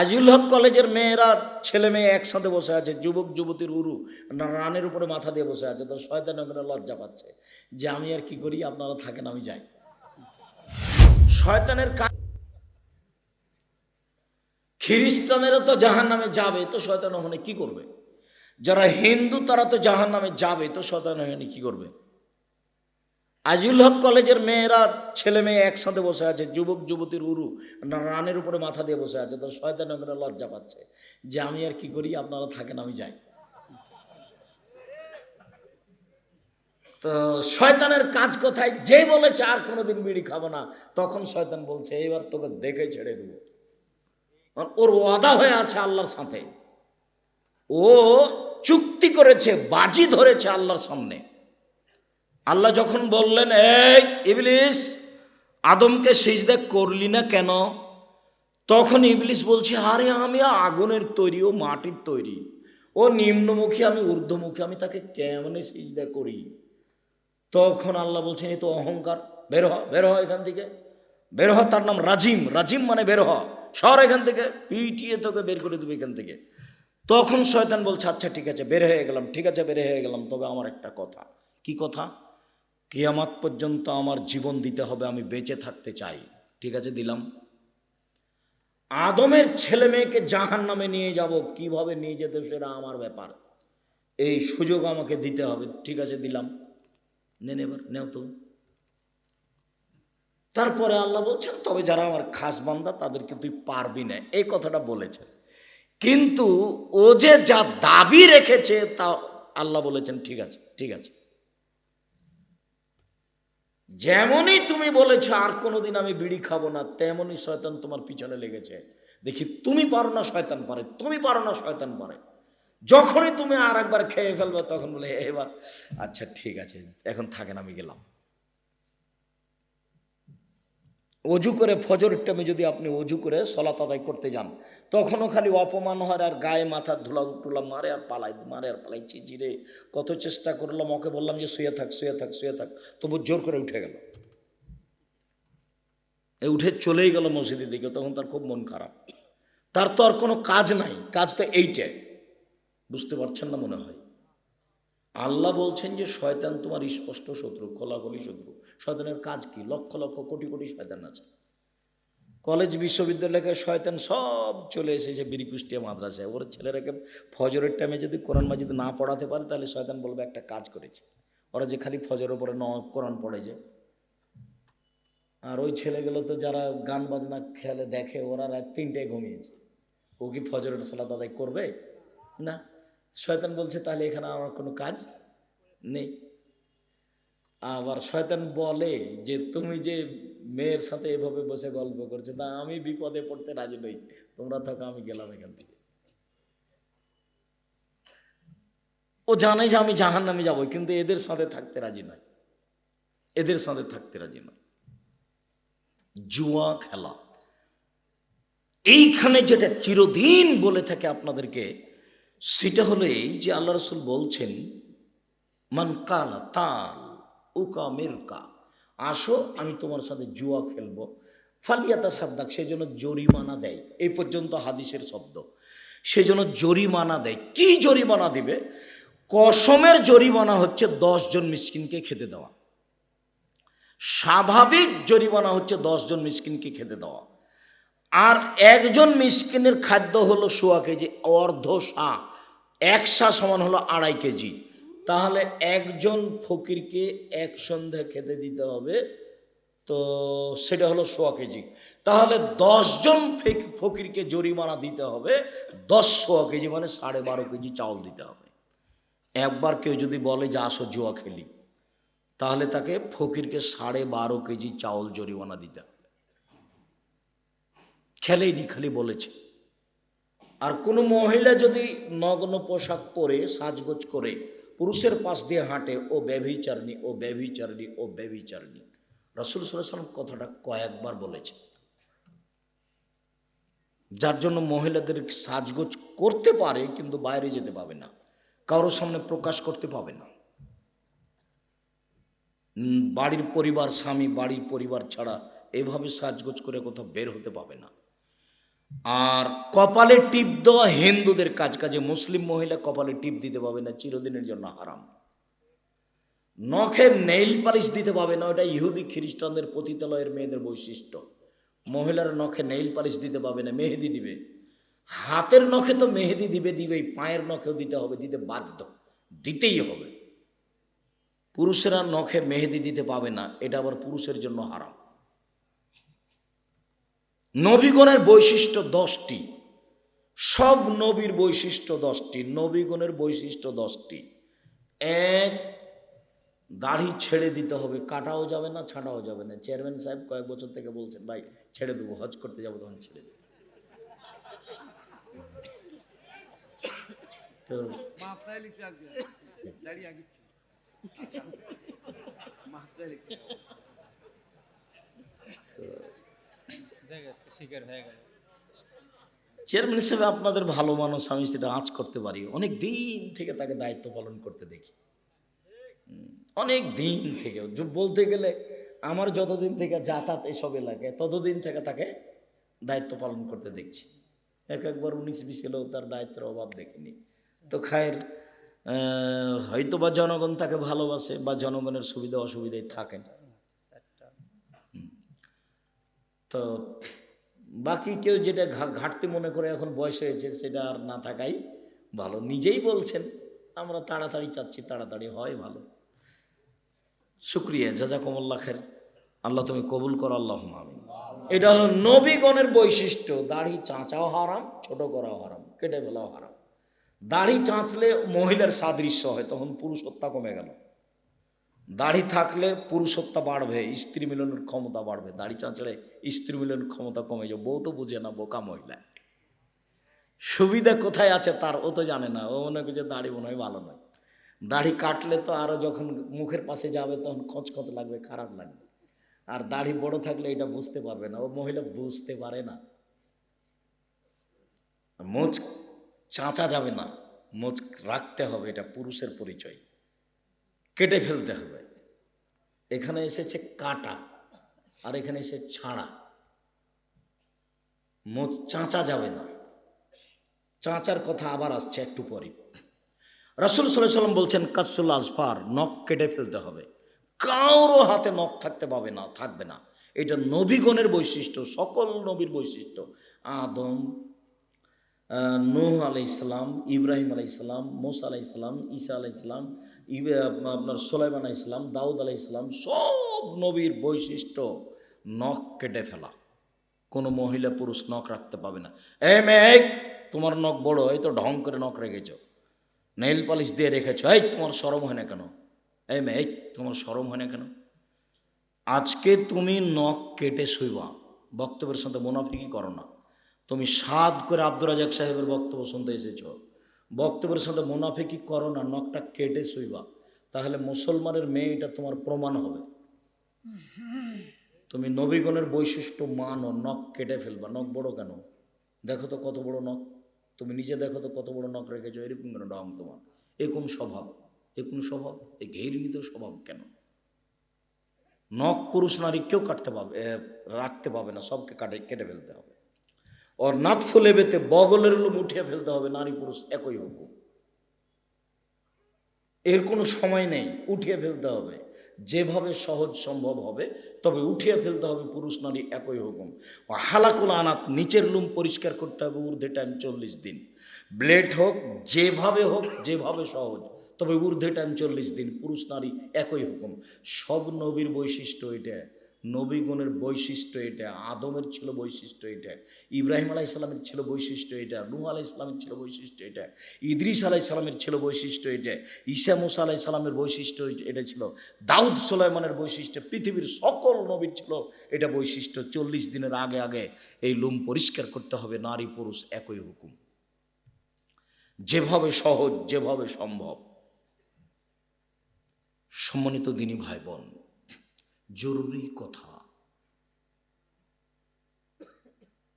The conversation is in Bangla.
আজিউল হক কলেজের মেয়েরা ছেলে মেয়ে একসাথে বসে আছে, যুবক, যুবতীর উরু রানের উপরে মাথা দিয়ে বসে আছে তো শয়তান লজ্জা পাচ্ছে। যে আমি আর কি করি, আপনারা থাকেন, আমি যাই। শয়তানের কাজ খ্রিস্টানেরও তো জাহান নামে যাবে, তো শয়তান ওখানে কি করবে? যারা হিন্দু, তারা তো জাহান নামে যাবে, তো শয়তান ওখানে কি করবে? আজিউল হক কলেজের মেয়েরা ছেলে মেয়ে একসাথে বসে আছে, যুবক যুবতীর উরু রানের উপরে মাথা দিয়ে বসে আছে তো শয়তান ওখানে লজ্জা পাচ্ছে যে আমি আর কি করি, আপনারা থাকেন, আমি যাই। তো শয়তানের কাজ কোথায়? যে বলেছে আর কোনোদিন বিড়ি খাব না, তখন শয়তান বলছে এবার তোকে দেখে ছেড়ে দেবো। ওর ওয়াদা হয়ে আছে আল্লাহর সাথে। ও চুক্তি করেছে, বাজি ধরেছে আল্লাহর সামনে। আল্লাহ যখন বললেন, এই ইবলিস, আদমকে সিজদা করলি না কেন? তখন ইবলিস বলছে, আরে, আমি আগুনের তৈরি ও মাটির তৈরি। ও নিম্নমুখী, আমি ঊর্ধ্বমুখী, আমি তাকে কেমনে সিজদা করি? তখন আল্লাহ বলছেন এই তো অহংকার। বের হ বের হ এখান থেকে। বের হ, তার নাম রাজিম। রাজিম মানে বের হ। সর এখান থেকে। পিটিয়ে তোকে বের করে দেবে এখান থেকে। তখন শয়তান বলছে আচ্ছা ঠিক আছে, বের হয়ে গেলাম, ঠিক আছে, বের হয়ে গেলাম। তবে আমার একটা কথা। কি কথা? কিয়ামাত পর্যন্ত আমার জীবন দিতে হবে, আমি বেঁচে থাকতে চাই। ঠিক আছে, দিলাম। আদমের ছেলে মেয়েকে জাহান নামে নিয়ে যাব, কীভাবে নিয়ে যেতে সেটা আমার ব্যাপার। এই সুযোগ আমাকে দিতে হবে, ঠিক আছে, দিলাম। নেন এবার, নেও তো। তারপরে আল্লাহ বলছেন, তবে যারা আমার খাস বান্দা, তাদেরকে তুই পারবি না। এই কথাটা বলেছে। কিন্তু ও যে যা দাবি রেখেছে, তা আল্লাহ বলেছেন, ঠিক আছে ঠিক আছে। যেমনই তুমি বলেছ, আর কোনোদিন আমি বিড়ি খাব না, তেমনই শয়তান তোমার পিছনে লেগেছে। দেখি, তুমি পারো না, শয়তান পারে। তুমি পারো না, শয়তান পারে। যখনই তুমি আর একবার খেয়ে ফেলবে, তখন বলে, এবার আচ্ছা ঠিক আছে, এখন থাকেন, আমি গেলাম। অজু করে ফজরের টাইমে যদি আপনি অজু করে সলাত আদায় করতে যান, তখনও খালি অপমান হয় আর গায়ে মাথার ধুলা টুলা মারে আর পালাই, মারে আর পালাইছি জিরে কত চেষ্টা করলাম, ওকে বললাম যে শুয়ে থাক শুয়ে থাক শুয়ে থাক, তবু জোর করে উঠে গেল। এ উঠে চলেই গেল মসজিদের দিকে, তখন তার খুব মন খারাপ। তার তো আর কোনো কাজ নাই, কাজ তো এইটাই বুঝতে পারছেন না মনে হয়। আল্লাহ বলছেন যে শয়তান তোমার স্পষ্ট শত্রু, খোলাখলি শত্রু। শয়তানের কাজ কি? লক্ষ লক্ষ কোটি কোটি শয়তান আছে। কলেজ, বিশ্ববিদ্যালয়কে শয়তান সব চলে এসেছে বীরকুষ্টিয়া মাদ্রাসায়। ওর ছেলেরাকে ফজরের টাইমে যদি কোরআন মাজিদ না পড়াতে পারে, তাহলে শয়তান বলবে, একটা কাজ করেছে। ওরা যে খালি ফজরের উপরে ন কোরআন পড়ে যে। আর ওই ছেলেগুলো তো যারা গান বাজনা খেলে দেখে, ওরা রাত তিনটায় ঘুমিয়েছে। ও কি ফজরের সালাত আদায় করবে? না। শয়তান বলছে, তাহলে এখানে আমার কোনো কাজ নেই। আবার শয়তান বলে যে, তুমি যে মেয়ের সাথে এভাবে বসে গল্প করছ, তা আমি বিপদে পড়তে রাজি নই। তোমরা থাকো, আমি গেলাম এখান থেকে। ও জানে যে আমি জাহান নামে যাব, কিন্তু এদের সাথে থাকতে রাজি নয়। এদের সাথে থাকতে রাজি নয়। জুয়া খেলা। এইখানে যেটা চিরদিন বলে থাকে আপনাদেরকে সেটা হলো এই যে আল্লাহ রসুল বলছেন, মান কালা তাল উকা মেরকা আসো, আমি তোমার সাথে জুয়া খেলব ফালিয়াতা সাদ্দাক সেজন্য জরিমানা দেয়। এই পর্যন্ত হাদিসের শব্দ। সে সেজন্য জরিমানা দেয়। কি জরিমানা দিবে? কসমের জরিমানা হচ্ছে জন মিসকিনকে খেতে দেওয়া। স্বাভাবিক জরিমানা হচ্ছে জন মিসকিনকে খেতে দেওয়া। আর একজন মিসকিনের খাদ্য হলো সোয়া কেজি, অর্ধ সা এক সা সমান হলো আড়াই কেজি। তাহলে একজন ফকিরকে এক সন্ধ্যা খেতে দিতে হবে, তো সেটা হলো সোয়া কেজি। তাহলে দশজন ফেক- ফকিরকে জরিমানা দিতে হবে, দশ সোয়া কেজি মানে সাড়ে বারো কেজি চাউল দিতে হবে। একবার কেউ যদি বলে যে আসো জুয়া খেলি, তাহলে তাকে ফকিরকে সাড়ে বারো কেজি চাউল জরিমানা দিতে হবে। খেলেইনি খালি বলেছে। আর কোনো মহিলা যদি নগ্ন পোশাক পরে, সাজগোজ করে, পুরুষের পাশ দিয়ে হাঁটে, ও ব্যভিচারণী ও ব্যভিচারণী ও ব্যভিচারণী। রসুল সাল্লাম কথাটা কয়েকবার বলেছে। যার জন্য মহিলাদের সাজগোজ করতে পারে, কিন্তু বাইরে যেতে পাবে না। কারোর সামনে প্রকাশ করতে পাবে না। বাড়ির পরিবার, স্বামী, বাড়ির পরিবার ছাড়া এভাবে সাজগোজ করে কোথাও বের হতে পাবে না। আর কপালে টিপ দেওয়া হিন্দুদের কাজ কাজে মুসলিম মহিলা কপালে টিপ দিতে পাবে না, চিরদিনের জন্য হারাম। নখে নেইল পালিশ দিতে পাবে না ওটা ইহুদি খ্রিস্টানদের পতিতালয়ের মেয়েদের বৈশিষ্ট্য। মহিলার নখে নেইল পালিশ দিতে পাবে না, মেহেদি দিবে। হাতের নখে তো মেহেদি দিবে দিবেই পায়ের নখেও দিতে হবে, দিতে বাধ্য, দিতেই হবে। পুরুষেরা নখে মেহেদি দিতে পাবে না, এটা আবার পুরুষের জন্য হারাম। নবীগণের বৈশিষ্ট্য দশটি। সব নবীর বৈশিষ্ট্য দশটি নবীগণের বৈশিষ্ট্য দশটি। এক দাড়ি ছেড়ে দিতে হবে কাটাও যাবে না ছাড়াও যাবে না। চেয়ারম্যান সাহেব কয়েক বছর থেকে বলছেন ভাই ছেড়ে দেবো হজ করতে যাব তখন ছেড়ে দেবো। তো মাথায় চেয়ারম্যান হিসেবে আপনাদের ভালো মানুষ, আমি সেটা আঁচ করতে পারি। অনেক দিন থেকে তাকে দায়িত্ব পালন করতে দেখি। অনেক দিন থেকে। বলতে গেলে, আমার যতদিন থেকে যাতায়াত এসব এলাকায়, ততদিন থেকে তাকে দায়িত্ব পালন করতে দেখছি। এক একবার উনিশ বিশ এলেও তার দায়িত্বের অভাব দেখিনি। তো খায়ের হয়তো বা জনগণ তাকে ভালোবাসে বা জনগণের সুবিধা অসুবিধায় থাকেন। তো বাকি কেউ যেটা ঘাটতি মনে করে এখন বয়স হয়েছে, সেটা আর না থাকাই ভালো। নিজেই বলছেন, আমরা তাড়াতাড়ি চাচ্ছি, তাড়াতাড়ি হয় ভালো। শুক্রিয়া, জাজাকুমুল্লাহ খের আল্লাহ তুমি কবুল করো আল্লাহ আমিন। এটা হলো নবীগণের বৈশিষ্ট্য। দাড়ি চাঁচাও হারাম, ছোট করাও হারাম, কেটে ফেলাও হারাম। দাড়ি চাঁচলে মহিলার সাদৃশ্য হয়, তখন পুরুষ হত্যা কমে গেল। দাড়ি থাকলে পুরুষত্ব বাড়বে, স্ত্রী মিলনের ক্ষমতা বাড়বে। দাড়ি চাঁচড়ে স্ত্রী মিলনের ক্ষমতা কমে যাবে। বউ তো বুঝে না, বোকা মহিলা। সুবিধা কোথায় আছে তার, ও তো জানে না। ও মনে করছে দাড়ি মনে হয় ভালো নয়। দাড়ি কাটলে তো আরও যখন মুখের পাশে যাবে তখন খচ খচ লাগবে, খারাপ লাগবে। আর দাড়ি বড় থাকলে এটা বুঝতে পারবে না। ও মহিলা বুঝতে পারে না। মোচ চাঁচা যাবে না। মোচ রাখতে হবে, এটা পুরুষের পরিচয়। কেটে ফেলতে হবে। এখানে এসেছে কাটা আর এখানে এসে ছাড়া। মোচ চাঁচা যাবে না। চাঁচার কথা আবার আসছে একটু পরে। রাসুল সাল্লাম বলছেন কাসুল আজফার, নখ কেটে ফেলতে হবে। কারও হাতে নখ থাকতে পাবে না, থাকবে না। এটা নবীগণের বৈশিষ্ট্য, সকল নবীর বৈশিষ্ট্য। আদম নূহ আলাই ইসলাম ইব্রাহিম আলাই ইসলাম মোসা আলাই ইসলাম ঈসা আলাই ইসলাম আপনার সোলাইমান ইসলাম দাউদ আলাই ইসলাম সব নবীর বৈশিষ্ট্য নখ কেটে ফেলা। কোনো মহিলা পুরুষ নখ রাখতে পাবে না। এ মেয়ে তোমার নখ বড়, এই তো ঢং করে নখ রেখেছ। নেইল পালিশ দিয়ে রেখেছ, এই তোমার সরম হয় না কেন? এই এই তোমার সরম হয় না কেন? আজকে তুমি নখ কেটে শুইবা। বক্তব্যের সাথে মোনাফিকি করো না। তুমি সাদ করে আব্দুর রাজাক সাহেবের বক্তব্য শুনতে এসেছ। বক্তব্যের সাথে মুনাফিকি করো না, নখটা কেটে শুইবা। তাহলে মুসলমানের মেয়ে, এটা তোমার প্রমাণ হবে। তুমি নবীগণের বৈশিষ্ট্য মানো, নখ কেটে ফেলবা। নখ বড় কেন? দেখো তো কত বড় নখ। তুমি নিজে দেখো তো কত বড় নখ রেখেছো। এরকম কেন? ডং তোমার। এ কোন স্বভাব? এ কোন স্বভাব? এই ঘৃণিত স্বভাব কেন? নখ, পুরুষ, নারী কেউ কাটতে পাবে রাখতে পাবে না। সবকে কাটে, কেটে ফেলতে হবে। ওর নাথ ফুলে বেতে বগলের লোম উঠিয়ে ফেলতে হবে নারী পুরুষ একই হুকুম এর কোনো সময় নেই উঠিয়ে ফেলতে হবে যেভাবে সহজ সম্ভব হবে, তবে উঠিয়ে ফেলতে হবে, পুরুষ নারী একই হুকুম হালাকুল আনাত, নিচের লুম পরিষ্কার করতে হবে, ঊর্ধ্বে টাইম চল্লিশ দিন। ব্লেড হোক, যেভাবে হোক, যেভাবে সহজ, তবে ঊর্ধ্বে টাইম চল্লিশ দিন, পুরুষ নারী একই হুকুম সব নবীর বৈশিষ্ট্য এটা। নবীগণের বৈশিষ্ট্য এটা, আদমের ছিল বৈশিষ্ট্য এটা, ইব্রাহিম আলাহ ইসলামের ছিল বৈশিষ্ট্য এটা, নূহ আলাহ ইসলামের ছিল বৈশিষ্ট্য এটা, ইদ্রিস আলাহ ইসলামের ছিল বৈশিষ্ট্য এটা, ঈসা মুসা আলাহ ইসলামের বৈশিষ্ট্য এটা ছিল, দাউদ সোলাইমানের বৈশিষ্ট্য, পৃথিবীর সকল নবীর ছিল এটা বৈশিষ্ট্য। চল্লিশ দিনের আগে আগে এই লুম পরিষ্কার করতে হবে, নারী পুরুষ একই হুকুম। যেভাবে সহজ, যেভাবে সম্ভব। সম্মানিত দিনী ভাই বোন জরুরি কথা।